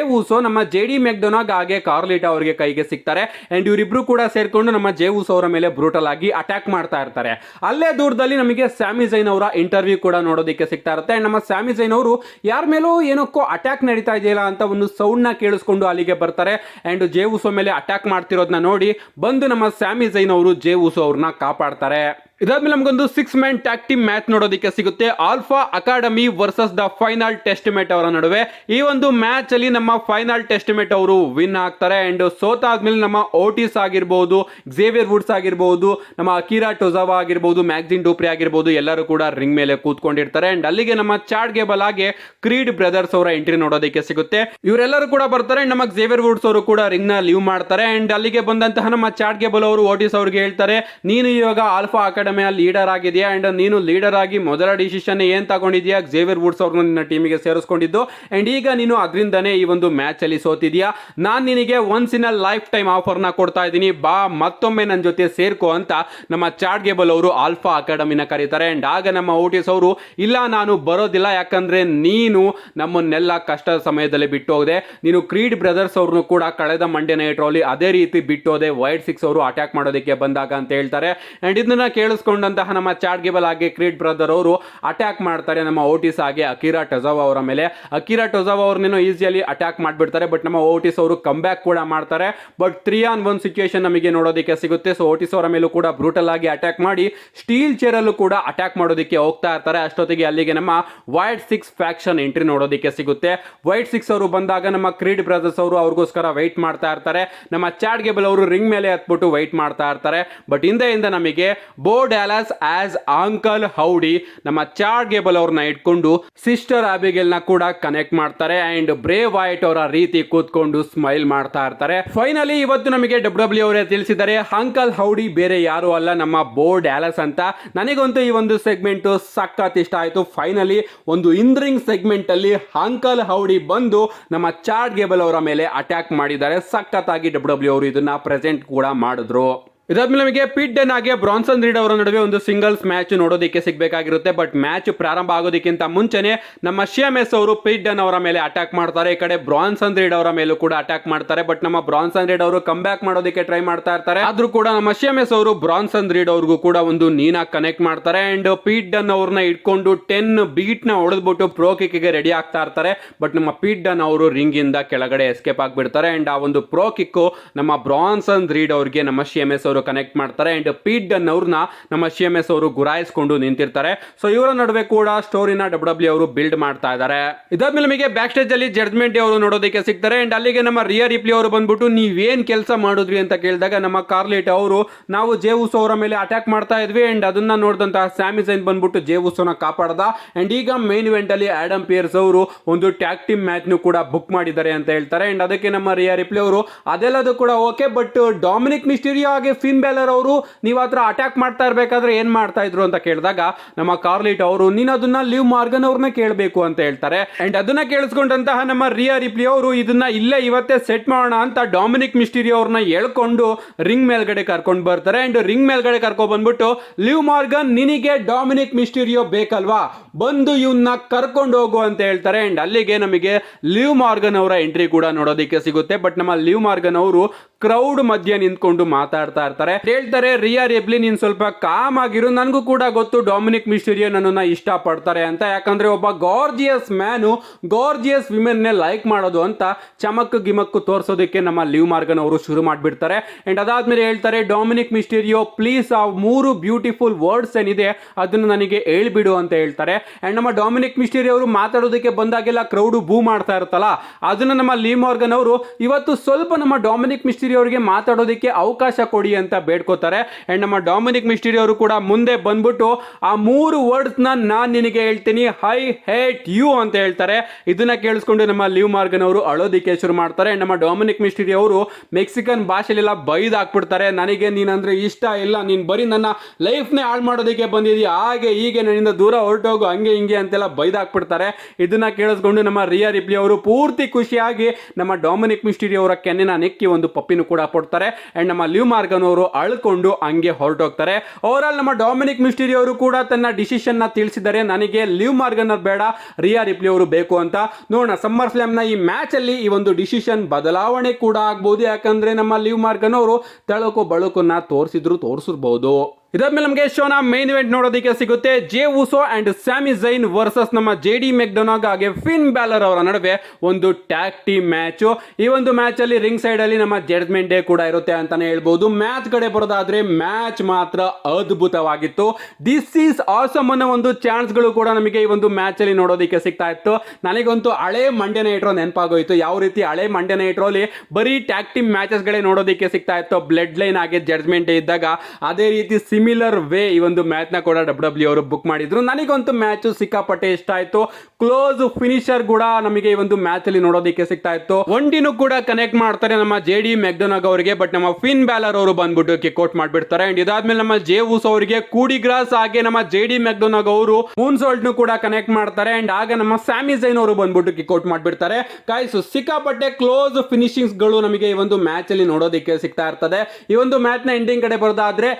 ನಮ್ಮ ಜೆ ಡಿ ಮೆಕ್ಡೊನಾಗ್ ಹಾಗೆ ಕಾರ್ಲಿಟಾ ಅವರಿಗೆ ಕೈಗೆ ಸಿಗ್ತಾರೆ. ಅಂಡ್ ಇವರಿಬ್ರು ಕೂಡ ಸೇರಿಕೊಂಡು ನಮ್ಮ ಜೇ ಅವರ ಮೇಲೆ ಬ್ರೂಟಲ್ ಆಗಿ ಅಟ್ಯಾಕ್ ಮಾಡ್ತಾ ಇರ್ತಾರೆ. ಅಲ್ಲೇ ದೂರದಲ್ಲಿ ನಮಗೆ ಸ್ಯಾಮಿ ಜೈನ್ ಅವರ ಇಂಟರ್ವ್ಯೂ ಕೂಡ ನೋಡೋದಕ್ಕೆ ಸಿಗ್ತಾ ಇರುತ್ತೆ. ಅಂಡ್ ನಮ್ಮ ಸ್ಯಾಮಿ ಜೈನ್ ಅವರು ಯಾರ ಮೇಲೂ ಏನಕ್ಕೋ ಅಟ್ಯಾಕ್ ನಡೀತಾ ಇದೆಯಲ್ಲ ಅಂತ ಒಂದು ಸೌಂಡ್ನ ಕೇಳಿಸ್ಕೊಂಡು ಅಲ್ಲಿಗೆ ಬರ್ತಾರೆ. ಅಂಡ್ ಜೇ ಉಸೋ ಮೇಲೆ ಅಟ್ಯಾಕ್ ಮಾಡ್ತಿರೋದನ್ನ ನೋಡಿ ಬಂದು ನಮ್ಮ ಸ್ಯಾಮಿ ಜೈನ್ ಅವರು ಜೇ ಉಸೋ ಅವ್ರನ್ನ ಕಾಪಾಡ್ತಾರೆ. ಇದಾದ್ಮೇಲೆ ನಮಗೊಂದು six man tag team match ನೋಡೋದಕ್ಕೆ ಸಿಗುತ್ತೆ. Alpha Academy versus the Final Testament ಅವರ ನಡುವೆ. ಈ ಒಂದು ಮ್ಯಾಚ್ ಅಲ್ಲಿ ನಮ್ಮ ಫೈನಲ್ ಟೆಸ್ಟಿಮೇಟ್ ಅವರು ವಿನ್ ಆಗ್ತಾರೆ ಅಂಡ್ ಸೋತಾದ್ಮೇಲೆ ನಮ್ಮ ಓಟಿಸ್ ಆಗಿರ್ಬೋದು ಝೇವಿಯರ್ ವುಡ್ಸ್ ಆಗಿರ್ಬೋದು, ನಮ್ಮ ಅಕೀರಾ ಟೊಜಾವಾ ಆಗಿರ್ಬೋದು ಮ್ಯಾಗ್ಜಿನ್ ಡೂಪ್ರಿ ಆಗಿರ್ಬೋದು, ಎಲ್ಲರೂ ಕೂಡ ರಿಂಗ್ ಮೇಲೆ ಕೂತ್ಕೊಂಡಿರ್ತಾರೆ. ಅಂಡ್ ಅಲ್ಲಿಗೆ ನಮ್ಮ ಚಾಡ್ ಗೇಬಲ್ ಆಗಿ ಕ್ರೀಡ್ ಬ್ರದರ್ಸ್ ಅವರ ಎಂಟ್ರಿ ನೋಡೋದಕ್ಕೆ ಸಿಗುತ್ತೆ. ಇವರೆಲ್ಲರೂ ಕೂಡ ಬರ್ತಾರೆ. ನಮ್ಮ ಜೇವಿಯರ್ ವುಡ್ಸ್ ಅವರು ಕೂಡ ರಿಂಗ್ನ ಲೀವ್ ಮಾಡ್ತಾರೆ. ಅಂಡ್ ಅಲ್ಲಿಗೆ ಬಂದಂತಹ ನಮ್ಮ ಚಾಡ್ ಗೇಬಲ್ ಅವರು ಓಟಿಸ್ ಅವ್ರಿಗೆ ಹೇಳ್ತಾರೆ, ನೀನು ಇವಾಗ ಆಲ್ಫಾ ಅಕಾಡೆಮಿ ಅಕಾಡೆಮಿಯ ಲೀಡರ್ ಆಗಿದೆಯಾ? ಅಂಡ್ ನೀನು ಲೀಡರ್ ಆಗಿ ಮೊದಲ ಡಿಸಿಷನ್ ಏನು ತಗೊಂಡಿದ್ಯಾ? ಜೇವಿಯರ್ ವುಡ್ಸ್ ಅವ್ರನ್ನ ನಿನ್ನ ಟೀಮಿಗೆ ಸೇರಿಸ್ಕೊಂಡಿದ್ದು. ಅಂಡ್ ಈಗ ನೀನು ಅದರಿಂದನೇ ಈ ಒಂದು ಮ್ಯಾಚ್ ಅಲ್ಲಿ ಸೋತಿದ್ಯಾ? ನಾನು ನಿನಗೆ once in a lifetime ಆಫರ್ನ ಕೊಡ್ತಾ ಇದ್ದೀನಿ. ಬಾ, ಮತ್ತೊಮ್ಮೆ ನನ್ನ ಜೊತೆ ಸೇರ್ಕೋ ಅಂತ ನಮ್ಮ ಚಾಟ್ ಗೇಬಲ್ ಅವರು ಆಲ್ಫಾ ಅಕಾಡೆಮಿನ ಕರೀತಾರೆ. ಅಂಡ್ ಆಗ ನಮ್ಮ ಓಟಿಸ್ ಅವರು, ಇಲ್ಲ, ನಾನು ಬರೋದಿಲ್ಲ, ಯಾಕಂದ್ರೆ ನೀನು ನಮ್ಮನ್ನೆಲ್ಲ ಕಷ್ಟದ ಸಮಯದಲ್ಲಿ ಬಿಟ್ಟು ಹೋದೆ ನೀನು ಕ್ರೀಡ್ ಬ್ರದರ್ಸ್ ಅವ್ರನ್ನು ಕೂಡ ಕಳೆದ ಮಂಡ್ಯ ನೈಟ್ ಅದೇ ರೀತಿ ಬಿಟ್ಟು ಹೋದೆ ವೈಟ್ ಸಿಕ್ಸ್ ಅವರು ಅಟ್ಯಾಕ್ ಮಾಡೋದಕ್ಕೆ ಬಂದಾಗ ಅಂತ ಹೇಳ್ತಾರೆ. ಅಂಡ್ ಇದನ್ನ ಕೇಳಿಸ್ಕೊಂಡಂತಹ ನಮ್ಮ ಚಾಟ್ ಗೇಬಲ್ ಆಗಿ ಕ್ರೀಡ್ ಬ್ರದರ್ ಅವರು ಅಟ್ಯಾಕ್ ಮಾಡ್ತಾರೆ ನಮ್ಮ ಓಟಿಸ್ ಆಗಿ ಅಕಿರಾ ಟೊಜಾವ್ ಅವರ ಮೇಲೆ. ಅಕಿರಾ ಟೊಜಾವ್ ಅವ್ರನ್ನೇನೋ ಈಸಿಯಲ್ಲಿ ಅಟ್ಯಾಕ್ ಮಾಡಿಬಿಡ್ತಾರೆ ಬಟ್ ನಮ್ಮ ಓಟಿಸ್ ಅವರು ಕಮ್ ಬ್ಯಾಕ್ ಕೂಡ ಮಾಡ್ತಾರೆ. But three on one situation ನಮಗೆ ನೋಡೋದಕ್ಕೆ ಸಿಗುತ್ತೆ. ಸೊ ಓಟಿಸ್ ಅವರ ಮೇಲೂ ಕೂಡ ಬ್ರೂಟಲ್ ಆಗಿ ಅಟ್ಯಾಕ್ ಮಾಡಿ ಸ್ಟೀಲ್ ಚೇರ್ ಅಲ್ಲೂ ಕೂಡ ಅಟ್ಯಾಕ್ ಮಾಡೋದಕ್ಕೆ ಹೋಗ್ತಾ ಇರ್ತಾರೆ. ಅಷ್ಟೊತ್ತಿಗೆ ಅಲ್ಲಿಗೆ ನಮ್ಮ ವೈಟ್ ಸಿಕ್ಸ್ ಫ್ಯಾಕ್ಷನ್ ಎಂಟ್ರಿ ನೋಡೋದಕ್ಕೆ ಸಿಗುತ್ತೆ. ವೈಟ್ ಸಿಕ್ಸ್ ಅವರು ಬಂದಾಗ ನಮ್ಮ ಕ್ರೀಡ್ ಬ್ರದರ್ಸ್ ಅವರು ಅವ್ರಿಗೋಸ್ಕರ ವೈಟ್ ಮಾಡ್ತಾ ಇರ್ತಾರೆ. ನಮ್ಮ ಚಾಟ್ ಗೇಬಲ್ ಅವರು ರಿಂಗ್ ಮೇಲೆ ಹತ್ಬಿಟ್ಟು ವೈಟ್ ಮಾಡ್ತಾ ಇರ್ತಾರೆ. ಬಟ್ ಹಿಂದೆಯಿಂದ ನಮಗೆ ಬೋ ಡ್ಯಾಲಸ್ ಆಸ್ ಅಂಕಲ್ ಹೌಡಿ ನಮ್ಮ ಚಾರ್ ಗೇಬಲ್ ಅವ್ರನ್ನ ಇಟ್ಕೊಂಡು ಸಿಸ್ಟರ್ ಆಬಿಗೆಲ್ ಕೂಡ ಕನೆಕ್ಟ್ ಮಾಡ್ತಾರೆ ಅಂಡ್ ಬ್ರೇ ವೈಟ್ ಅವರ ರೀತಿ ಕೂತ್ಕೊಂಡು ಸ್ಮೈಲ್ ಮಾಡ್ತಾ ಇರ್ತಾರೆ. ಫೈನಲಿ ಇವತ್ತು ನಮಗೆ ಡಬ್ಲ್ಯೂ ಡಬ್ಲ್ಯೂ ಅವರೇ ತಿಳಿಸಿದ್ದಾರೆ ಅಂಕಲ್ ಹೌಡಿ ಬೇರೆ ಯಾರು ಅಲ್ಲ, ನಮ್ಮ ಬೋ ಡ್ಯಾಲಸ್ ಅಂತ. ನನಗಂತೂ ಈ ಒಂದು ಸೆಗ್ಮೆಂಟ್ ಸಖತ್ ಇಷ್ಟ ಆಯ್ತು. ಫೈನಲಿ ಒಂದು ಇಂದ್ರಿಂಗ್ ಸೆಗ್ಮೆಂಟ್ ಅಲ್ಲಿ ಅಂಕಲ್ ಹೌಡಿ ಬಂದು ನಮ್ಮ ಚಾರ್ ಗೇಬಲ್ ಅವರ ಮೇಲೆ ಅಟ್ಯಾಕ್ ಮಾಡಿದ್ದಾರೆ. ಸಖತ್ತಾಗಿ ಡಬ್ಲ್ಯೂ ಡಬ್ಲ್ಯೂ ಅವರು ಇದನ್ನ ಪ್ರೆಸೆಂಟ್ ಕೂಡ ಮಾಡಿದ್ರು. ಇದಾದ್ಮೇಲೆ ನಮಗೆ ಪಿಟ್ ಡೆನ್ ಹಾಗೆ ಬ್ರಾನ್ಸನ್ ರೀಡ್ ಅವರ ನಡುವೆ ಒಂದು ಸಿಂಗಲ್ಸ್ ಮ್ಯಾಚ್ ನೋಡೋದಕ್ಕೆ ಸಿಗಬೇಕಾಗಿರುತ್ತೆ ಬಟ್ ಮ್ಯಾಚ್ ಪ್ರಾರಂಭ ಆಗೋದಕ್ಕಿಂತ ಮುಂಚೆನೆ ನಮ್ಮ ಶಿಎಂಎಸ್ ಅವರು ಪಿಟ್ ಡೆನ್ ಅವರ ಮೇಲೆ ಅಟ್ಯಾಕ್ ಮಾಡ್ತಾರೆ. ಈ ಕಡೆ ಬ್ರಾನ್ಸನ್ ರೀಡ್ ಅವರ ಮೇಲೂ ಕೂಡ ಅಟ್ಯಾಕ್ ಮಾಡ್ತಾರೆ ಬಟ್ ನಮ್ಮ ಬ್ರಾನ್ಸನ್ ರೀಡ್ ಅವರು ಕಮ್ ಬ್ಯಾಕ್ ಮಾಡೋದಕ್ಕೆ ಟ್ರೈ ಮಾಡ್ತಾ ಇರ್ತಾರೆ. ಆದ್ರೂ ಕೂಡ ನಮ್ಮ ಶಿಎಂಎಸ್ ಅವರು ಬ್ರಾನ್ಸನ್ ರೀಡ್ ಅವ್ರಿಗೂ ಕೂಡ ಒಂದು ನೀನಾ ಕನೆಕ್ಟ್ ಮಾಡ್ತಾರೆ ಅಂಡ್ ಪೀಟ್ ಡನ್ ಅವ್ರನ್ನ ಇಟ್ಕೊಂಡು ಟೆನ್ ಬೀಟ್ನ ಹೊಡೆದ್ಬಿಟ್ಟು ಪ್ರೋ ಕಿಕ್ಗೆ ರೆಡಿ ಆಗ್ತಾ ಇರ್ತಾರೆ. ಬಟ್ ನಮ್ಮ ಪೀಟ್ ಡನ್ ಅವರು ರಿಂಗ್ ಇಂದ ಕೆಳಗಡೆ ಎಸ್ಕೇಪ್ ಆಗಿಬಿಡ್ತಾರೆ ಅಂಡ್ ಆ ಒಂದು ಪ್ರೋ ಕಿಕ್ ನಮ್ಮ ಬ್ರಾನ್ಸನ್ ರೀಡ್ ಅವ್ರಿಗೆ, ನಮ್ಮ ಸಿ ಎಂ ಎಸ್ ಅವರು ಕನೆಕ್ಟ್ ಮಾಡ್ತಾರೆ ಅಂಡ್ ಪೀಟ್ ಡನ್ ಅವ್ರನ್ನ ನಮ್ಮ ಸಿ ಎಂ ಎಸ್ ಅವರು ಗುರಾಯಿಸ್ಕೊಂಡು ನಿಂತಿರ್ತಾರೆ. ಸೊ ಇವರ ನಡುವೆ ಕೂಡ ಸ್ಟೋರಿನ ಡಬ್ಲ್ಯೂ ಡಬ್ಲ್ಯೂ ಅವರು ಬಿಲ್ಡ್ ಮಾಡ್ತಾ ಇದ್ದಾರೆ. ಇದಾದ್ಮೇಲೆ ನಮಗೆ ಬ್ಯಾಕ್ ಸ್ಟೇಜ್ ಅಲ್ಲಿ ಜಡ್ಜ್ಮೆಂಟ್ ಅವರು ನೋಡೋದಕ್ಕೆ ಸಿಗ್ತಾರೆ ಅಂಡ್ ಅಲ್ಲಿಗೆ ನಮ್ಮ ರಿಯರ್ ರಿಪ್ಲಿ ಅವರು ಬಂದ್ಬಿಟ್ಟು ನೀವೇನ್ ಕೆಲಸ ಮಾಡಿದ್ರಿ ಅಂತ ಕೇಳಿದಾಗ ನಮ್ಮ ಕಾರ್ಲೇಟ್ ಅವರು, ನಾವು ಜೇವುಸ್ ಅವರ ಮೇಲೆ ಅಟ್ಯಾಕ್ ಮಾಡ್ತಾ ಇದ್ವಿ ಅಂಡ್ ಅದನ್ನ ನೋಡಿದಂತಹ ಸ್ಯಾಮಿ ಸೈನ್ ಬಂದ್ಬಿಟ್ಟು ಜೇವುಸೋನ ಕಾಪಾಡ್ದ. ಅಂಡ್ ಈಗ ಮೇನ್ ಇವೆಂಟ್ ಅಲ್ಲಿ ಆಡಮ್ ಪಿಯರ್ಸ್ ಅವರು ಒಂದು ಟ್ಯಾಗ್ ಟೀಮ್ ಮ್ಯಾಚ್ ನು ಕೂಡ ಬುಕ್ ಮಾಡಿದ್ದಾರೆ ಅಂತ ಹೇಳ್ತಾರೆ. ಅಂಡ್ ಅದಕ್ಕೆ ನಮ್ಮ ರಿಯಾ ರಿಪ್ಲಿ ಅವರು, ಅದೆಲ್ಲದೂ ಕೂಡ ಓಕೆ ಬಟ್ ಡಾಮಿನಿಕ್ ಮಿಸ್ಟೀರಿಯೋ ಹಾಗೆ ಫಿನ್ ಬ್ಯಾಲರ್ ಅವರು ನೀವು ಹತ್ರ ಅಟ್ಯಾಕ್ ಮಾಡ್ತಾ ಇರಬೇಕಾದ್ರೆ ಏನು ಮಾಡ್ತಾ ಇದ್ರು ಅಂತ ಕೇಳಿದಾಗ ನಮ್ಮ ಕಾರ್ಲಿಟ್ ಅವರು, ನೀನು ಅದನ್ನ ಲಿವ್ ಮಾರ್ಗನ್ ಅವ್ರನ್ನ ಕೇಳಬೇಕು ಅಂತ ಹೇಳ್ತಾರೆ. ಅಂಡ್ ಅದನ್ನ ಕೇಳಿಸ್ಕೊಂಡಂತಹ ನಮ್ಮ ರಿಯಾ ರಿಪ್ಲಿ ಅವರು ಇದನ್ನ ಇಲ್ಲೇ ಇವತ್ತೇ ಸೆಟ್ ಮಾಡೋಣ ಅಂತ ಡಾಮಿನಿಕ್ ಮಿಸ್ಟಿರಿಯೋ ಅವ್ರನ್ನ ಹೇಳ್ಕೊಂಡು ರಿಂಗ್ ಮೇಲ್ಗಡೆ ಕರ್ಕೊಂಡು ಬರ್ತಾರೆ. ಅಂಡ್ ರಿಂಗ್ ಮೇಲ್ಗಡೆ ಕರ್ಕೊಂಡು ಬಂದ್ಬಿಟ್ಟು ಲಿವ್ ಮಾರ್ಗನ್ ನಿನಗೆ ಡಾಮಿನಿಕ್ ಮಿಸ್ಟಿರಿಯೋ ಬೇಕಲ್ವಾ? ಬಂದು ಇವನ್ನ ಕರ್ಕೊಂಡು ಹೋಗು ಅಂತ ಹೇಳ್ತಾರೆ. ಅಂಡ್ ಅಲ್ಲಿಗೆ ನಮಗೆ ಲಿವ್ ಮಾರ್ಗನ್ ಅವರ ಎಂಟ್ರಿ ಕೂಡ ನೋಡೋದಕ್ಕೆ ಸಿಗುತ್ತೆ. ಬಟ್ ನಮ್ಮ ಲಿವ್ ಮಾರ್ಗನ್ ಅವರು ಕ್ರೌಡ್ ಮಧ್ಯೆ ನಿಂತ್ಕೊಂಡು ಮಾತಾಡ್ತಾ ಇರ್ತಾರೆ. ಹೇಳ್ತಾರೆ, ರಿಯಾ ರೆಬ್ಲಿ, ನೀನ್ ಸ್ವಲ್ಪ ಕಾಮ್ ಆಗಿರು. ನನಗೂ ಕೂಡ ಗೊತ್ತು ಡಾಮಿನಿಕ್ ಮಿಸ್ಟೀರಿಯೋ ನನ್ನನ್ನ ಇಷ್ಟ ಪಡ್ತಾರೆ ಅಂತ. ಯಾಕಂದ್ರೆ ಒಬ್ಬ ಗಾರ್ಜಿಯಸ್ ಮ್ಯಾನು ಗಾರ್ಜಿಯಸ್ ವಿಮೆನ್ ನೇ ಲೈಕ್ ಮಾಡೋದು ಅಂತ ಚಮಕ್ ಗಿಮಕ್ಕು ತೋರಿಸೋದಕ್ಕೆ ನಮ್ಮ ಲಿವ್ ಮಾರ್ಗನ್ ಅವರು ಶುರು ಮಾಡಿಬಿಡ್ತಾರೆ. ಅಂಡ್ ಅದಾದ್ಮೇಲೆ ಹೇಳ್ತಾರೆ ಡಾಮಿನಿಕ್ ಮಿಸ್ಟೀರಿಯೋ ಪ್ಲೀಸ್ ಆ ಮೂರು ಬ್ಯೂಟಿಫುಲ್ ವರ್ಡ್ಸ್ ಏನಿದೆ ಅದನ್ನು ನನಗೆ ಹೇಳ್ಬಿಡು ಅಂತ ಹೇಳ್ತಾರೆ. ಅಂಡ್ ನಮ್ಮ ಡಾಮಿನಿಕ್ ಮಿಸ್ಟೀರಿಯೋ ಅವರು ಮಾತಾಡೋದಕ್ಕೆ ಬಂದಾಗೆಲ್ಲ ಕ್ರೌಡು ಬೂ ಮಾಡ್ತಾ ಇರುತ್ತಲ್ಲ, ಅದನ್ನ ನಮ್ಮ ಲಿವ್ ಮಾರ್ಗನ್ ಅವರು ಇವತ್ತು ಸ್ವಲ್ಪ ನಮ್ಮ ಡಾಮಿನಿಕ್ ಮಿಸ್ಟೀರಿ ಅವರಿಗೆ ಮಾತಾಡೋದಕ್ಕೆ ಅವಕಾಶ ಕೊಡಿ ಅಂತ ಬೇಡ್ಕೋತಾರೆ. ಅಂಡ್ ನಮ್ಮ ಡಾಮಿನಿಕ್ ಮಿಸ್ಟಿರಿ ಅವರು ಕೂಡ ಮುಂದೆ ಬಂದ್ಬಿಟ್ಟು ಆ ಮೂರು ವರ್ಡ್ಸ್ನ ನಾನ್ ನಿನಗೆ ಹೇಳ್ತೀನಿ. ಹೈ ಹೇಟ್ ಯು ಅಂತ ಹೇಳ್ತಾರೆ. ಇದನ್ನ ಕೇಳಿಸ್ಕೊಂಡು ನಮ್ಮ ಲಿವ್ ಮಾರ್ಗನ್ ಅವರು ಅಳೋದಿಕ್ಕೆ ಶುರು ಮಾಡ್ತಾರೆ. ಆ್ಯಂಡ್ ನಮ್ಮ ಡೊಮಿನಿಕ್ ಮಿಸ್ಟರಿ ಅವರು ಮೆಕ್ಸಿಕನ್ ಭಾಷೆಲೆಲ್ಲ ಬೈದ್ ಹಾಕ್ಬಿಡ್ತಾರೆ. ನನಗೆ ನೀನಂದ್ರೆ ಇಷ್ಟ ಇಲ್ಲ. ನೀನ್ ಬರೀ ನನ್ನ ಲೈಫ್ನೇ ಹಾಳು ಮಾಡೋದಕ್ಕೆ ಬಂದಿದ್ದೀಯ ಹಾಗೆ ಹೀಗೆ ನನ್ನಿಂದ ದೂರ ಹೊರಟೋಗು, ಹಂಗೆ ಹಿಂಗೆ ಅಂತೆಲ್ಲ ಬೈದ್ ಹಾಕ್ಬಿಡ್ತಾರೆ. ಇದನ್ನ ಕೇಳಿಸ್ಕೊಂಡು ನಮ್ಮ ರಿಯಾ ರಿಪ್ಲಿ ಅವರು ಪೂರ್ತಿ ಖುಷಿಯಾಗಿ ನಮ್ಮ ಡೊಮಿನಿಕ್ ಮಿಸ್ಟರಿ ಅವರ ಕೆನ್ನೆನ ನೆಕ್ಕಿ ಒಂದು ಪಪ್ಪಿನೂ ಕೂಡ ಕೊಡ್ತಾರೆ ಅಂಡ್ ನಮ್ಮ ಲಿವ್ ಮಾರ್ಗನ್ ಅವರು ಅಳ್ಕೊಂಡು ಹಂಗೆ ಹೊರಟೋಗ್ತಾರೆ. ಓವರ್ ಆಲ್ ನಮ್ಮ ಡಾಮಿನಿಕ್ ಮಿಸ್ಟಿರಿ ಅವರು ಕೂಡ ತನ್ನ ಡಿಸಿಷನ್ನ ತಿಳಿಸಿದ್ದಾರೆ. ನನಗೆ ಲಿವ್ ಮಾರ್ಗನ್ ಬೇಡ, ರಿಯಾ ರಿಪ್ಲಿ ಅವರು ಬೇಕು ಅಂತ. ನೋಡೋಣ ಸಮ್ಮರ್ ಸ್ಲಾಮ್ನ ಈ ಮ್ಯಾಚಲ್ಲಿ ಈ ಒಂದು ಡಿಸಿಷನ್ ಬದಲಾವಣೆ ಕೂಡ ಆಗ್ಬೋದು. ಯಾಕಂದ್ರೆ ನಮ್ಮ ಲಿವ್ ಮಾರ್ಗನ್ ಅವರು ತಳಕು ಬಳಕನ್ನ ತೋರಿಸಿದ್ರು, ತೋರಿಸಿರ್ಬೋದು. ಇದಾದ್ಮೇಲೆ ನಮಗೆ ಶೋನ ಮೈನ್ ಇವೆಂಟ್ ನೋಡೋದಕ್ಕೆ ಸಿಗುತ್ತೆ. Jey Uso and Sami Zayn versus ನಮ್ಮ ಜೆ ಡಿ ಮೆಕ್ಡೊನಾಗ್ ಹಾಗೆ ಫಿನ್ ಬ್ಯಾಲರ್ ಅವರ ನಡುವೆ ಒಂದು ಟ್ಯಾಗ್ ಟೀಮ್ ಮ್ಯಾಚ್ ಈ ಒಂದು ಮ್ಯಾಚ್ ಅಲ್ಲಿ ರಿಂಗ್ ಸೈಡ್ ಅಲ್ಲಿ ನಮ್ಮ ಜಡ್ಜ್ಮೆಂಟ್ ಡೇ ಕೂಡ ಇರುತ್ತೆ ಅಂತಾನೆ ಹೇಳ್ಬೋದು. ಮ್ಯಾಚ್ ಕಡೆ ಬರೋದಾದ್ರೆ ಮ್ಯಾಚ್ ಮಾತ್ರ ಅದ್ಭುತವಾಗಿತ್ತು. ದಿಸ್ ಈಸ್ ಆಸಮ್ ಅನ್ನೋ ಒಂದು ಚಾನ್ಸ್ಗಳು ಕೂಡ ನಮಗೆ ಈ ಒಂದು ಮ್ಯಾಚ್ ಅಲ್ಲಿ ನೋಡೋದಕ್ಕೆ ಸಿಗ್ತಾ ಇತ್ತು. ನನಗಂತೂ ಹಳೆ ಮಂಡ್ಯ ನೈಟ್ರೋ ನೆನಪಾಗೋಯ್ತು. ಯಾವ ರೀತಿ ಹಳೆ ಮಂಡ್ಯ ನೈಟ್ರೋಲಿ ಬರೀ ಟ್ಯಾಗ್ ಟೀಮ್ ಮ್ಯಾಚಸ್ ಗಳೇ ನೋಡೋದಕ್ಕೆ ಸಿಗ್ತಾ ಇತ್ತು. ಬ್ಲಡ್ ಲೈನ್ ಆಗಿ ಜಡ್ಜ್ಮೆಂಟ್ ಇದ್ದಾಗ. ಅದೇ ರೀತಿ ಸಿಮಿಲರ್ ವೇ ಈ ಒಂದು ಮ್ಯಾಚ್ನ ಕೂಡ ಡಬ್ಲ್ಯೂ ಡಬ್ಲ್ಯೂ ಅವರು ಬುಕ್ ಮಾಡಿದ್ರು. ನನಗಂತೂ ಮ್ಯಾಚು ಸಿಕ್ಕಾಪಟ್ಟೆ ಇಷ್ಟ ಆಯಿತು. ಕ್ಲೋಸ್ ಫಿನಿಷರ್ ಕೂಡ ನಮಗೆ ಈ ಒಂದು ಮ್ಯಾಚ್ ಅಲ್ಲಿ ನೋಡೋದಕ್ಕೆ ಸಿಗ್ತಾ ಇತ್ತು. ಒಂಡಿನೂ ಕೂಡ ಕನೆಕ್ಟ್ ಮಾಡ್ತಾರೆ ನಮ್ಮ ಜೆ ಡಿ ಮೆಕ್ಡೊನಾಗ್ ಅವರಿಗೆ ಬಟ್ ನಮ್ಮ ಫಿನ್ ಬ್ಯಾಲರ್ ಅವರು ಬಂದ್ಬಿಟ್ಟು ಕಿಕ್ಔಟ್ ಮಾಡ್ಬಿಡ್ತಾರೆ. ಅಂಡ್ ಇದಾದ್ಮೇಲೆ ನಮ್ಮ ಜೆ ಊಸ್ ಅವರಿಗೆ ಕೂಡಿ ಗ್ರಾಸ್ ಹಾಗೆ ನಮ್ಮ ಜೆ ಡಿ ಮೆಕ್ಡೊನಾಗ್ ಅವರು ಮೂನ್ ನು ಕೂಡ ಕನೆಕ್ಟ್ ಮಾಡ್ತಾರೆ. ಅಂಡ್ ಆಗ ನಮ್ಮ ಸ್ಯಾಮಿ ಜೈನ್ ಅವರು ಬಂದ್ಬಿಟ್ಟು ಕಿಕ್ಔಟ್ ಮಾಡಿಬಿಡ್ತಾರೆ. ಕಾಯ್ಸು ಸಿಕ್ಕಾಪಟ್ಟೆ ಕ್ಲೋಸ್ ಫಿನಿಶಿಂಗ್ಸ್ಗಳು ನಮಗೆ ಈ ಒಂದು ಮ್ಯಾಚ್ ಅಲ್ಲಿ ನೋಡೋದಕ್ಕೆ ಸಿಗ್ತಾ ಇರ್ತದೆ. ಈ ಒಂದು ಮ್ಯಾಚ್ನ ಎಂಡಿಂಗ್ ಕಡೆ ಬರೋದಾದ್ರೆ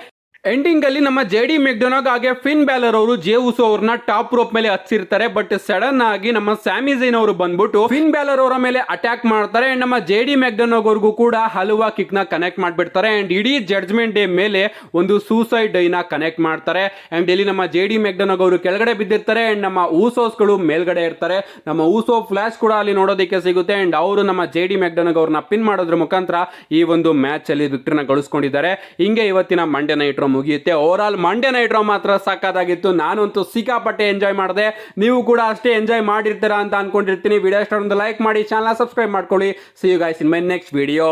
ಎಂಡಿಂಗ್ ಅಲ್ಲಿ ನಮ್ಮ ಜೆ ಡಿ ಮೆಕ್ಡೊನಾಗ್ ಹಾಗೆ ಫಿನ್ ಬ್ಯಾಲರ್ ಅವರು ಜೇ ಉಸೋ ಅವ್ರನ್ನ ಟಾಪ್ ರೋಪ್ ಮೇಲೆ ಹತ್ತಿರ್ತಾರೆ ಬಟ್ ಸಡನ್ ಆಗಿ ನಮ್ಮ ಸ್ಯಾಮಿ ಜೈನ್ ಅವರು ಬಂದ್ಬಿಟ್ಟು ಫಿನ್ ಬ್ಯಾಲರ್ ಅವರ ಮೇಲೆ ಅಟ್ಯಾಕ್ ಮಾಡ್ತಾರೆ ಅಂಡ್ ನಮ್ಮ ಜೆ ಡಿ ಮೆಕ್ಡೊನಾಗ್ ಅವ್ರಿಗೂ ಕೂಡ ಹಲವಾ ಕಿಕ್ನ ಕನೆಕ್ಟ್ ಮಾಡ್ಬಿಡ್ತಾರೆ ಅಂಡ್ ಇಡೀ ಜಡ್ಜ್ಮೆಂಟ್ ಡೇ ಮೇಲೆ ಒಂದು ಸೂಸೈಡ್ ಡೈನ ಕನೆಕ್ಟ್ ಮಾಡ್ತಾರೆ ಅಂಡ್ ಇಲ್ಲಿ ನಮ್ಮ ಜೆ ಡಿ ಮೆಕ್ಡೊನಾಗ್ ಅವರು ಕೆಳಗಡೆ ಬಿದ್ದಿರ್ತಾರೆ ಅಂಡ್ ನಮ್ಮ ಊಸೋಸ್ಗಳು ಮೇಲ್ಗಡೆ ಇರ್ತಾರೆ. ನಮ್ಮ ಊಸೋ ಫ್ಲಾಶ್ ಕೂಡ ಅಲ್ಲಿ ನೋಡೋದಕ್ಕೆ ಸಿಗುತ್ತೆ ಅಂಡ್ ಅವರು ನಮ್ಮ ಜೆ ಡಿ ಮೆಕ್ಡೊನಾಗ್ ಅವ್ರನ್ನ ಪಿನ್ ಮಾಡೋದ್ರ ಮುಖಾಂತರ ಈ ಒಂದು ಮ್ಯಾಚ್ ಅಲ್ಲಿ ವಿಕ್ಟರ್ನ ಗಳಿಸ್ಕೊಂಡಿದ್ದಾರೆ. ಹಿಂಗೆ ಇವತ್ತಿನ ಮಂಡ್ಯ ನೈಟ್ ಮುಗಿಯುತ್ತೆ. ಓವರ್ ಆಲ್ ಮಂಡ್ಯ ನೈಟ್ ಮಾತ್ರ ಸಾಕಾದಾಗಿತ್ತು. ನಾನಂತೂ ಸಿಕ್ಕಾಪಟ್ಟೆ ಎಂಜಾಯ್ ಮಾಡಿದೆ. ನೀವು ಕೂಡ ಅಷ್ಟೇ ಎಂಜಾಯ್ ಮಾಡಿರ್ತೀರಾ ಅಂತ ಅನ್ಕೊಂಡಿರ್ತೀನಿ. ವಿಡಿಯೋ ಇಷ್ಟ ಲೈಕ್ ಮಾಡಿ ಚಾನಲ್ ಸಬ್ಸ್ಕ್ರೈಬ್ ಮಾಡ್ಕೊಳ್ಳಿ. See you guys in my next video